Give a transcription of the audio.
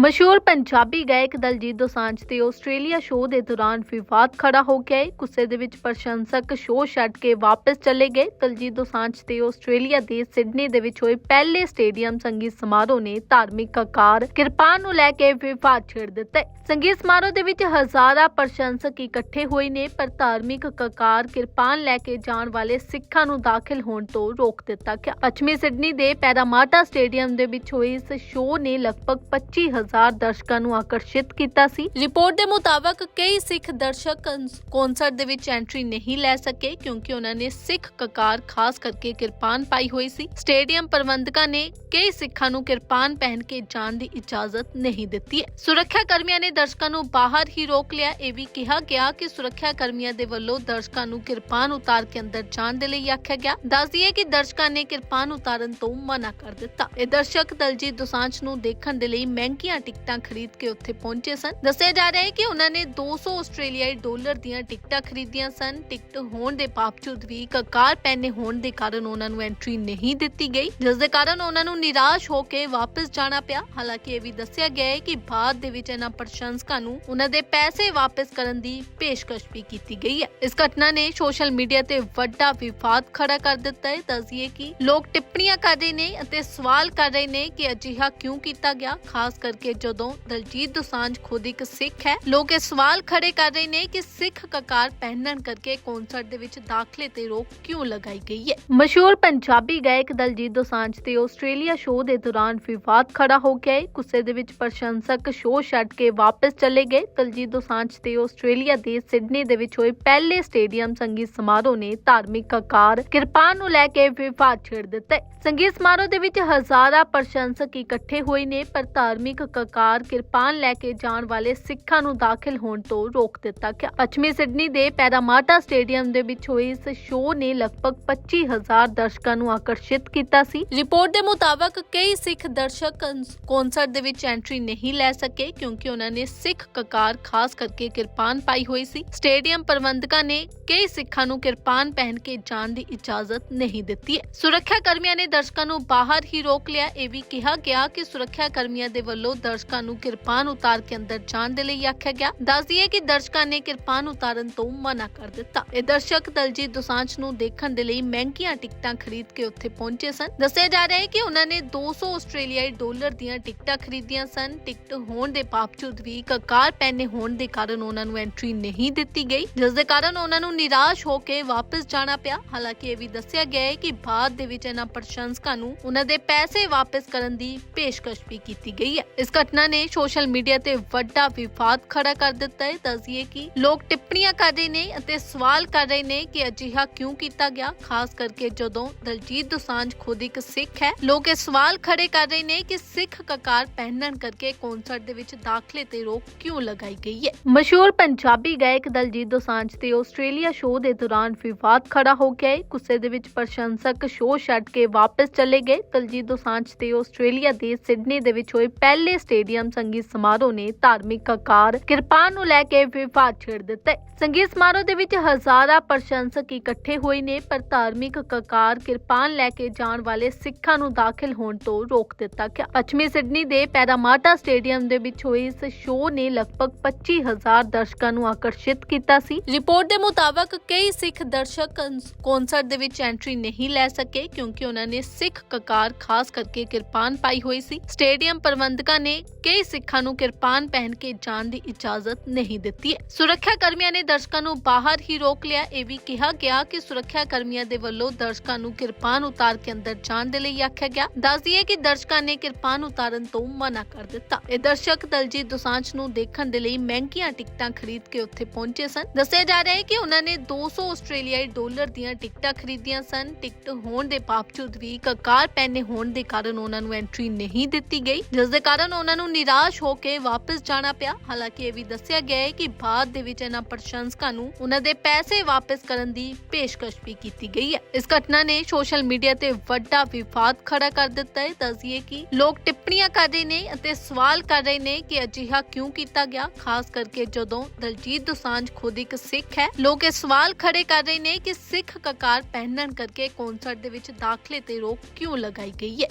ਮਸ਼ਹੂਰ ਪੰਜਾਬੀ ਗਾਇਕ ਦਲਜੀਤ ਦੋਸਾਂਝ ਤੇ ਆਸਟ੍ਰੇਲੀਆ ਸ਼ੋਅ ਦੇ ਦੌਰਾਨ ਵਿਵਾਦ ਖੜਾ ਹੋ ਗਿਆ ਹੈ ਗੁੱਸੇ ਦੇ ਵਿੱਚ ਪ੍ਰਸ਼ੰਸਕ ਸ਼ੋਅ ਛੱਡ ਕੇ ਵਾਪਸ ਚਲੇ ਗਏ। ਦਲਜੀਤ ਦੋਸਾਂਝ ਤੇ ਆਸਟ੍ਰੇਲੀਆ ਦੇ ਸਿਡਨੀ ਦੇ ਵਿੱਚ ਹੋਏ ਪਹਿਲੇ ਸਟੇਡੀਅਮ ਸੰਗੀਤ ਸਮਾਰੋਹ ਨੇ ਧਾਰਮਿਕ ਆਕਾਰ, ਕਿਰਪਾਨ ਨੂੰ ਲੈ ਕੇ ਵਿਵਾਦ ਛੇੜ ਦਿੱਤਾ ਸੰਗੀਤ ਸਮਾਰੋਹ ਦੇ ਵਿੱਚ ਹਜ਼ਾਰਾਂ ਪ੍ਰਸ਼ੰਸਕ ਇਕੱਠੇ ਹੋਏ ਨੇ, ਪਰ ਧਾਰਮਿਕ ਕਕਾਰ ਕਿਰਪਾਨ ਲੈ ਕੇ ਜਾਣ ਵਾਲੇ ਸਿੱਖਾਂ ਨੂੰ ਦਾਖਲ ਹੋਣ ਤੋਂ ਰੋਕ ਦਿੱਤਾ ਗਿਆ। ਪੱਛਮੀ ਸਿਡਨੀ ਦੇ ਪੈਰਾਮਾਟਾ ਸਟੇਡੀਅਮ ਦੇ ਵਿੱਚ ਹੋਏ ਇਸ ਸ਼ੋਅ ਨੇ ਲਗਭਗ 25000 ਦਰਸ਼ਕਾਂ ਨੂੰ ਆਕਰਸ਼ਿਤ ਕੀਤਾ ਸੀ। ਰਿਪੋਰਟ ਦੇ ਮੁਤਾਬਕ ਕਈ ਸਿੱਖ ਦਰਸ਼ਕ ਕੰਸ- ਦੇ ਵਿੱਚ ਐਂਟਰੀ ਨਹੀਂ ਲੈ ਸਕੇ ਕਿਉਂਕਿ ਉਹਨਾਂ ਨੇ ਸਿੱਖ ਕਕਾਰ ਖਾਸ ਕਰਕੇ ਕਿਰਪਾਨ ਪਾਈ ਹੋਈ ਸੀ। ਸਟੇਡੀਅਮ ਪ੍ਰਬੰਧਕਾਂ ਨੇ ਕਈ ਸਿੱਖਾਂ ਨੂੰ ਕਿਰਪਾਨ ਪਹਿਨ ਕੇ ਜਾਣ ਦੀ ਇਜਾਜ਼ਤ ਨਹੀਂ ਦਿੱਤੀ ਹੈ। ਸੁਰੱਖਿਆ ਕਰਮੀਆਂ ਨੇ ਦਰਸ਼ਕਾਂ ਨੂੰ ਬਾਹਰ ਹੀ ਰੋਕ ਲਿਆ। ਇਹ ਵੀ ਕਿਹਾ ਗਿਆ ਕਿ ਸੁਰੱਖਿਆ ਕਰਮੀਆਂ ਦੇ ਵੱਲੋਂ ਦਰਸ਼ਕਾਂ ਨੂੰ ਕਿਰਪਾਨ ਉਤਾਰ ਕੇ ਅੰਦਰ ਜਾਣ ਦੇ ਲਈ ਆਖਿਆ ਗਿਆ। ਦੱਸ ਦਈਏ ਕਿ ਦਰਸ਼ਕਾਂ ਨੇ ਕਿਰਪਾਨ ਉਤਾਰਨ ਤੋਂ ਮਨਾ ਕਰ ਦਿੱਤਾ। ਇਹ ਦਰਸ਼ਕ ਦਲਜੀਤ ਦੋਸਾਂਝ ਨੂੰ ਦੇਖਣ ਦੇ ਲਈ ਮਹਿੰਗੀਆਂ ਟਿਕਟਾਂ ਖਰੀਦ ਕੇ ਉੱਥੇ ਪਹੁੰਚੇ ਸਨ। ਦੱਸਿਆ ਜਾ ਰਿਹਾ ਹੈ ਕਿ ਉਹਨਾਂ ਨੇ 200 ਆਸਟ੍ਰੇਲੀਆਈ ਡਾਲਰ ਦੀਆਂ ਟਿਕਟਾਂ ਖਰੀਦੀਆਂ ਸਨ। ਟਿਕਟ ਹੋਣ ਦੇ ਬਾਵਜੂਦ ਵੀ ਕਕਾਰ ਪਹਿਨੇ ਹੋਣ ਦੇ ਕਾਰਨ ਉਹਨਾਂ ਨੂੰ ਐਂਟਰੀ ਨਹੀਂ ਦਿੱਤੀ ਗਈ, ਜਿਸ ਦੇ ਕਾਰਨ ਉਹਨਾਂ ਨੂੰ ਨਿਰਾਸ਼ ਹੋ ਕੇ ਵਾਪਸ ਜਾਣਾ ਪਿਆ। ਹਾਲਾਂਕਿ ਇਹ ਵੀ ਦੱਸਿਆ ਗਿਆ ਹੈ ਕਿ ਬਾਅਦ ਦੇ ਵਿੱਚ ਇਹਨਾਂ ਪ੍ਰਸ਼ੰਸਕਾਂ ਨੂੰ ਉਹਨਾਂ ਦੇ ਪੈਸੇ ਵਾਪਸ ਕਰਨ ਦੀ ਪੇਸ਼ਕਸ਼ ਵੀ ਕੀਤੀ ਗਈ ਹੈ। ਇਸ ਘਟਨਾ ਨੇ ਸੋਸ਼ਲ ਮੀਡੀਆ ਤੇ ਵੱਡਾ ਵਿਵਾਦ ਖੜਾ ਕਰ ਦਿੱਤਾ ਹੈ। ਦੱਸੀਏ ਕਿ ਲੋਕ ਟਿੱਪਣੀਆਂ ਕਰ ਰਹੇ ਨੇ ਅਤੇ ਸਵਾਲ ਕਰ ਰਹੇ ਨੇ ਕਿ ਅਜਿਹਾ ਕਿਉਂ ਕੀਤਾ ਗਿਆ, ਖਾਸ ਕਰਕੇ ਜਦੋਂ ਦਲਜੀਤ ਦੋਸਾਂਝ ਖੁਦ ਇੱਕ ਸਿੱਖ ਹੈ, ਲੋਕ ਇਹ ਸਵਾਲ ਖੜੇ ਕਰ ਰਹੇ ਨੇ ਕਿ ਸਿੱਖ ਕਕਾਰ ਪਹਿਨਣ ਕਰਕੇ ਕੌਂਸਰਟ ਦੇ ਵਿੱਚ ਦਾਖਲੇ ਤੇ ਰੋਕ ਕਿਉਂ ਲਗਾਈ ਗਈ ਹੈ? ਮਸ਼ਹੂਰ ਪੰਜਾਬੀ ਗਾਇਕ ਦਲਜੀਤ ਦੋਸਾਂਝ ਤੇ ਆਸਟ੍ਰੇਲੀਆ ਸ਼ੋਅ ਦੇ ਦੌਰਾਨ ਵਿਵਾਦ ਖੜਾ ਹੋ ਗਿਆ ਗੁੱਸੇ ਦੇ ਵਿੱਚ ਪ੍ਰਸ਼ੰਸਕ ਸ਼ੋਅ ਛੱਡ ਕੇ ਵਾਪਸ ਚਲੇ ਗਏ। ਦਲਜੀਤ ਦੋਸਾਂਝ ਤੇ ਆਸਟ੍ਰੇਲੀਆ ਦੇ ਸਿਡਨੀ ਦੇ ਵਿੱਚ ਹੋਏ ਪਹਿਲੇ ਸਟੇਡੀਅਮ ਸੰਗੀਤ ਸਮਾਰੋਹ ਨੇ ਧਾਰਮਿਕ ਕਕਾਰ ਕਿਰਪਾਨ ਨੂੰ ਲੈ ਕੇ ਵਿਵਾਦ ਛੇੜ ਦਿੱਤਾ। ਸੰਗੀਤ ਸਮਾਰੋਹ ਦੇ ਵਿੱਚ ਹਜ਼ਾਰਾਂ ਪ੍ਰਸ਼ੰਸਕ ਇਕੱਠੇ ਹੋਏ ਨੇ, ਪਰ ਧਾਰਮਿਕ ਕਕਾਰ ਕਿਰਪਾਨ ਲੈ ਕੇ ਜਾਣ ਵਾਲੇ ਸਿੱਖਾਂ ਨੂੰ ਦਾਖਲ ਹੋਣ ਤੋਂ ਰੋਕ ਦਿੱਤਾ ਗਿਆ। ਪੱਛਮੀ ਸਿਡਨੀ ਦੇ ਪੈਰਾਮਾਟਾ ਸਟੇਡੀਅਮ ਦੇ ਵਿੱਚ ਹੋਏ ਇਸ ਸ਼ੋਅ ਨੇ ਲਗਭਗ 25000 ਦਰਸ਼ਕਾਂ ਨੂੰ ਆਕਰਸ਼ਿਤ ਕੀਤਾ ਸੀ। ਰਿਪੋਰਟ ਦੇ ਮੁਤਾਬਕ ਕਈ ਸਿੱਖ ਦਰਸ਼ਕ ਕੰਸ- ਦੇ ਵਿੱਚ ਐਂਟਰੀ ਨਹੀਂ ਲੈ ਸਕੇ ਕਿਉਂਕਿ ਉਹਨਾਂ ਨੇ ਸਿੱਖ ਕਕਾਰ ਖਾਸ ਕਰਕੇ ਕਿਰਪਾਨ ਪਾਈ ਹੋਈ ਸੀ। ਸਟੇਡੀਅਮ ਪ੍ਰਬੰਧਕਾਂ ਨੇ ਕਈ ਸਿੱਖਾਂ ਨੂੰ ਕਿਰਪਾਨ ਪਹਿਨ ਕੇ ਜਾਣ ਦੀ ਇਜਾਜ਼ਤ ਨਹੀਂ ਦਿੱਤੀ ਹੈ। ਸੁਰੱਖਿਆ ਕਰਮੀਆਂ ਨੇ ਦਰਸ਼ਕਾਂ ਨੂੰ ਬਾਹਰ ਹੀ ਰੋਕ ਲਿਆ। ਇਹ ਵੀ ਕਿਹਾ ਗਿਆ ਕਿ ਸੁਰੱਖਿਆ ਕਰਮੀਆਂ ਦੇ ਵੱਲੋਂ ਦਰਸ਼ਕਾਂ ਨੂੰ ਕਿਰਪਾਨ ਉਤਾਰ ਕੇ ਅੰਦਰ ਜਾਣ ਦੇ ਲਈ ਆਖਿਆ ਗਿਆ। ਦੱਸ ਦਈਏ ਕਿ ਦਰਸ਼ਕਾਂ ਨੇ ਕਿਰਪਾਨ ਉਤਾਰਨ ਤੋਂ ਮਨਾ ਕਰ ਦਿੱਤਾ। ਇਹ ਦਰਸ਼ਕ ਦਲਜੀਤ ਦੋਸਾਂਝ ਨੂੰ ਦੇਖਣ ਦੇ ਲਈ ਮਹਿੰਗੀਆਂ ਟਿਕਟਾਂ ਖਰੀਦ ਕੇ ਉੱਥੇ ਪਹੁੰਚੇ ਸਨ। ਦੱਸਿਆ ਜਾ ਰਿਹਾ ਹੈ ਕਿ ਉਹਨਾਂ ਨੇ 200 ਆਸਟ੍ਰੇਲੀਆਈ ਡਾਲਰ ਦੀਆਂ ਟਿਕਟਾਂ ਖਰੀਦੀਆਂ ਸਨ। ਟਿਕਟ ਹੋਣ ਦੇ ਬਾਵਜੂਦ ਵੀ ਕਕਾਰ ਪਹਿਨੇ ਹੋਣ ਦੇ ਕਾਰਨ ਉਹਨਾਂ ਨੂੰ ਐਂਟਰੀ ਨਹੀਂ ਦਿੱਤੀ ਗਈ, ਜਿਸ ਦੇ ਕਾਰਨ ਉਹਨਾਂ ਨੂੰ ਨਿਰਾਸ਼ ਹੋ ਕੇ ਵਾਪਸ ਜਾਣਾ ਪਿਆ। ਹਾਲਾਂਕਿ ਇਹ ਵੀ ਦੱਸਿਆ ਗਿਆ ਹੈ ਕਿ ਬਾਅਦ ਦੇ ਵਿੱਚ ਇਹਨਾਂ ਪ੍ਰਸ਼ੰਸਕਾਂ ਨੂੰ ਉਹਨਾਂ ਦੇ ਪੈਸੇ ਵਾਪਸ ਕਰਨ ਦੀ ਪੇਸ਼ਕਸ਼ ਵੀ ਕੀਤੀ ਗਈ ਹੈ। ਇਸ ਘਟਨਾ ਨੇ ਸੋਸ਼ਲ ਮੀਡੀਆ ਤੇ ਵੱਡਾ ਵਿਵਾਦ ਖੜਾ ਕਰ ਦਿੱਤਾ ਹੈ। ਦੱਸੀਏ ਕਿ ਲੋਕ ਟਿੱਪਣੀਆਂ ਕਰ ਰਹੇ ਨੇ ਅਤੇ ਸਵਾਲ ਕਰ ਰਹੇ ਨੇ ਕਿ ਅਜਿਹਾ ਕਿਉਂ ਕੀਤਾ ਗਿਆ, ਖਾਸ ਕਰਕੇ ਜਦੋਂ ਦਲਜੀਤ ਦੋਸਾਂਝ ਖੁਦ ਇੱਕ ਸਿੱਖ ਹੈ। ਲੋਕ ਇਹ ਸਵਾਲ ਖੜੇ ਕਰ ਰਹੇ ਨੇ ਕਿ ਸਿੱਖ ਕਕਾਰ ਪਹਿਨਣ ਕਰਕੇ ਕੌਂਸਰਟ ਦੇ ਵਿੱਚ ਦਾਖਲੇ ਤੇ ਰੋਕ ਕਿਉਂ ਲਗਾਈ ਗਈ ਹੈ? ਮਸ਼ਹੂਰ ਪੰਜਾਬੀ ਗਾਇਕ ਦਲਜੀਤ ਦੋਸਾਂਝ ਤੇ ਆਸਟ੍ਰੇਲੀਆ ਸ਼ੋਅ ਦੇ ਦੌਰਾਨ ਵਿਵਾਦ ਖੜਾ ਹੋ ਗਿਆ ਹੈ। ਗੁੱਸੇ ਦੇ ਵਿੱਚ ਪ੍ਰਸ਼ੰਸਕ ਸ਼ੋਅ ਛੱਡ ਕੇ ਵਾਪਸ ਚਲੇ ਗਏ। ਦਲਜੀਤ ਦੋਸਾਂਝ ਤੇ ਆਸਟ੍ਰੇਲੀਆ ਦੇ ਸਿਡਨੀ ਦੇ ਵਿੱਚ ਹੋਏ ਪਹਿਲੇ ਸਟੇਡੀਅਮ ਸੰਗੀਤ ਸਮਾਰੋਹ ਨੇ ਧਾਰਮਿਕ ਕਕਾਰ ਕਿਰਪਾਨ ਨੂੰ ਲੈ ਕੇ ਵਿਵਾਦ ਛੇੜ ਦਿੱਤਾ। ਸੰਗੀਤ ਸਮਾਰੋਹ ਦੇ ਵਿੱਚ ਹਜ਼ਾਰਾਂ ਪ੍ਰਸ਼ੰਸਕ ਇਕੱਠੇ ਹੋਏ ਨੇ, ਪਰ ਧਾਰਮਿਕ ਕਕਾਰ ਕਿਰਪਾਨ ਲੈ ਕੇ ਜਾਣ ਵਾਲੇ ਸਿੱਖਾਂ ਨੂੰ ਦਾਖਲ ਹੋਣ ਤੋਂ ਰੋਕ ਦਿੱਤਾ ਗਿਆ। ਪੱਛਮੀ ਸਿਡਨੀ ਦੇ ਪੈਰਾਮਾਟਾ ਸਟੇਡੀਅਮ ਦੇ ਵਿੱਚ ਹੋਏ ਇਸ ਸ਼ੋਅ ਨੇ ਲਗਭਗ 25000 ਦਰਸ਼ਕਾਂ ਨੂੰ ਆਕਰਸ਼ਿਤ ਕੀਤਾ ਸੀ। ਰਿਪੋਰਟ ਦੇ ਮੁਤਾਬਕ, ਕਈ ਸਿੱਖ ਦਰਸ਼ਕ ਕੰਸ- ਦੇ ਵਿੱਚ ਐਂਟਰੀ ਨਹੀਂ ਲੈ ਸਕੇ, ਕਿਉਂਕਿ ਉਹਨਾਂ ਨੇ ਸਿੱਖ ਕਕਾਰ ਖਾਸ ਕਰਕੇ ਕਿਰਪਾਨ ਪਾਈ ਹੋਈ ਸੀ। ਸਟੇਡੀਅਮ ਪ੍ਰਬੰਧਕਾਂ ਨੇ ਕਈ ਸਿੱਖਾਂ ਨੂੰ ਕਿਰਪਾਨ ਪਹਿਨ ਕੇ ਜਾਣ ਦੀ ਇਜਾਜ਼ਤ ਨਹੀਂ ਦਿੱਤੀ ਹੈ। ਸੁਰੱਖਿਆ ਕਰਮੀਆਂ ਨੇ ਦਰਸ਼ਕਾਂ ਨੂੰ ਬਾਹਰ ਹੀ ਰੋਕ ਲਿਆ। ਇਹ ਵੀ ਕਿਹਾ ਗਿਆ ਕਿ ਸੁਰੱਖਿਆ ਕਰਮੀਆਂ ਦੇ ਵੱਲੋਂ ਦਰਸ਼ਕਾਂ ਨੂੰ ਕਿਰਪਾਨ ਉਤਾਰ ਕੇ ਅੰਦਰ ਜਾਣ ਦੇ ਲਈ ਆਖਿਆ ਗਿਆ। ਦੱਸ ਦਈਏ ਕਿ ਦਰਸ਼ਕਾਂ ਨੇ ਕਿਰਪਾਨ ਉਤਾਰਨ ਤੋਂ ਮਨਾ ਕਰ ਦਿੱਤਾ। ਇਹ ਦਰਸ਼ਕ ਦਲਜੀਤ ਦੋਸਾਂਝ ਨੂੰ ਦੇਖਣ ਦੇ ਲਈ ਮਹਿੰਗੀਆਂ ਟਿਕਟਾਂ ਖਰੀਦ ਕੇ ਉੱਥੇ ਪਹੁੰਚੇ ਸਨ। ਦੱਸਿਆ ਜਾ ਰਿਹਾ ਹੈ ਕਿ ਉਹਨਾਂ ਨੇ 200 ਆਸਟ੍ਰੇਲੀਆਈ ਡਾਲਰ ਦੀਆਂ ਟਿਕਟਾਂ ਖਰੀਦੀਆਂ ਸਨ। ਟਿਕਟ ਹੋਣ ਦੇ ਬਾਵਜੂਦ ਵੀ ਕਕਾਰ ਪਹਿਨੇ ਹੋਣ ਦੇ ਕਾਰਨ ਉਹਨਾਂ ਨੂੰ ਐਂਟਰੀ ਨਹੀਂ ਦਿੱਤੀ ਗਈ। ਜਿਸ ਦੇ ਕਾਰਨ ਉਹਨਾਂ ਨੂੰ ਨਿਰਾਸ਼ ਹੋ ਕੇ ਵਾਪਸ ਜਾਣਾ ਪਿਆ। ਹਾਲਾਂਕਿ ਇਹ ਵੀ ਦੱਸਿਆ ਗਿਆ ਹੈ ਕਿ ਬਾਅਦ ਦੇ ਵਿੱਚ ਇਹਨਾਂ ਪ੍ਰਸ਼ੰਸਕਾਂ ਨੂੰ ਉਹਨਾਂ ਦੇ ਪੈਸੇ ਵਾਪਸ ਕਰਨ ਦੀ ਪੇਸ਼ਕਸ਼ ਵੀ ਕੀਤੀ ਗਈ ਹੈ। ਇਸ ਘਟਨਾ ਨੇ ਸੋਸ਼ਲ ਮੀਡੀਆ ਤੇ ਵੱਡਾ ਵਿਵਾਦ ਖੜਾ ਕਰ ਦਿੱਤਾ ਹੈ। ਦੱਸੀਏ ਕਿ ਲੋਕ ਟਿੱਪਣੀਆਂ ਕਰ ਰਹੇ ਨੇ ਅਤੇ ਸਵਾਲ ਕਰ ਰਹੇ ਨੇ ਕਿ ਅਜਿਹਾ ਕਿਉਂ ਕੀਤਾ ਗਿਆ। ਖਾਸ ਕਰਕੇ ਜਦੋਂ ਦਲਜੀਤ ਦੋਸਾਂਝ ਖੁਦ ਇੱਕ ਸਿੱਖ ਹੈ, ਲੋਕ ਇਹ ਸਵਾਲ ਖੜੇ ਕਰ ਰਹੇ ਨੇ ਕਿ ਸਿੱਖ ਕਕਾਰ ਪਹਿਨਣ ਕਰਕੇ ਕੌਂਸਰਟ ਦੇ ਵਿੱਚ ਦਾਖਲੇ ਤੇ ਰੋਕ ਕਿਉਂ ਲਗਾਈ ਗਈ ਹੈ?